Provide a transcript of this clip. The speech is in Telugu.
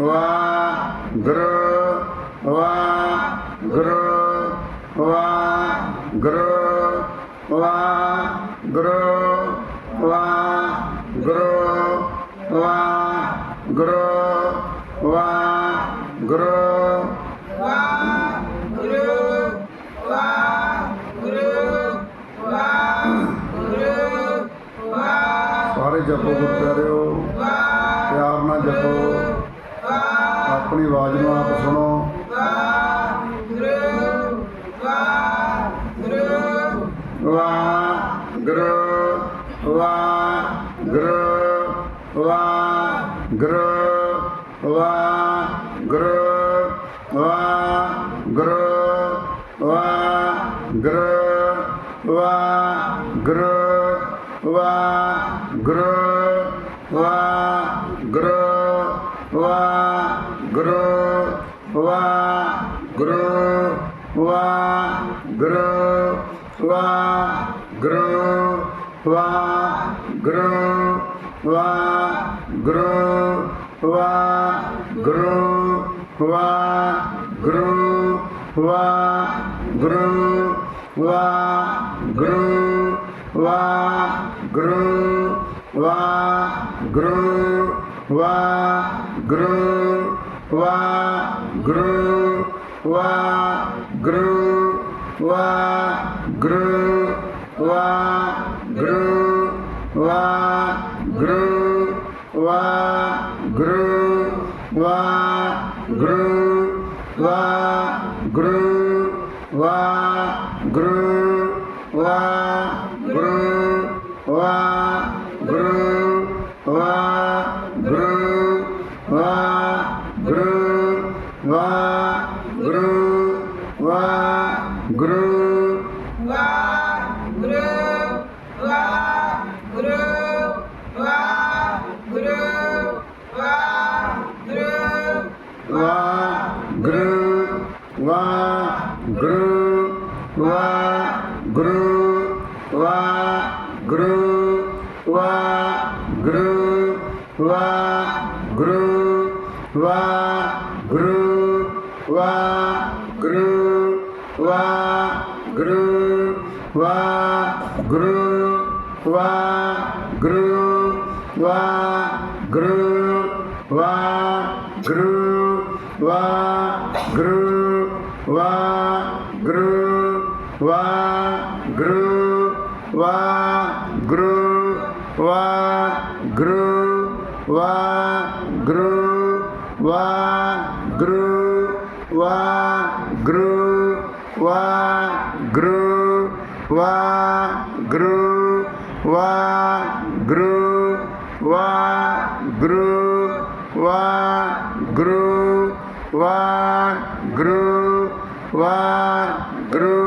ਵਾ ਗਰ ਵਾ ਗਰ ਵਾ ਗਰ ਵਾ ਗਰ ਵਾ ਗਰ ਵਾ ਗਰ ਵਾ ਗਰ ਵਾ ਗੁਰੂ ਵਾ ਗੁਰੂ ਵਾ ਗੁਰੂ ਵਾ ਸਾਰੇ ਜਪੋ ਗੁਰੂ ਪਿਆਰੇ ਆਪਣੀ ਆਵਾਜ਼ ਨੂੰ ਆਪ ਸੁਣੋ। ਵਾਹਿਗੁਰੂ ਵਾਹਿਗੁਰੂ ਵਾਹਿਗੁਰੂ ਵਾਹਿਗੁਰੂ ਵਾਹਿਗੁਰੂ ਵਾਹਿਗੁਰੂ ਵਾਹਿਗੁਰੂ ਵਾਹਿਗੁਰੂ ਵਾਹਿਗੁਰੂ వా గ్ర వా గ్ర వా గ్ర వా గ్ర వా గ్ర వా గ్ర వా గ్ర వా గ్ర వా గ్ర వా గ్ర వా గ్ర వా గ్ర వా గృ వా గృ వా గృ వా గృ వా గృ వా గృ వా గృ వా గృ వా గృ వా గృ వా గృ గురు వా గురు వా గురు వా గురు వా గురు వా గురు వా గురు వా గురు వా గురు వా గురు వా గురు వా గురు వా గురు వా గురు వా గురు వా గురు వా గురు వా గురు వా గురు వా గురు వా గురు వా గురు వా quatro,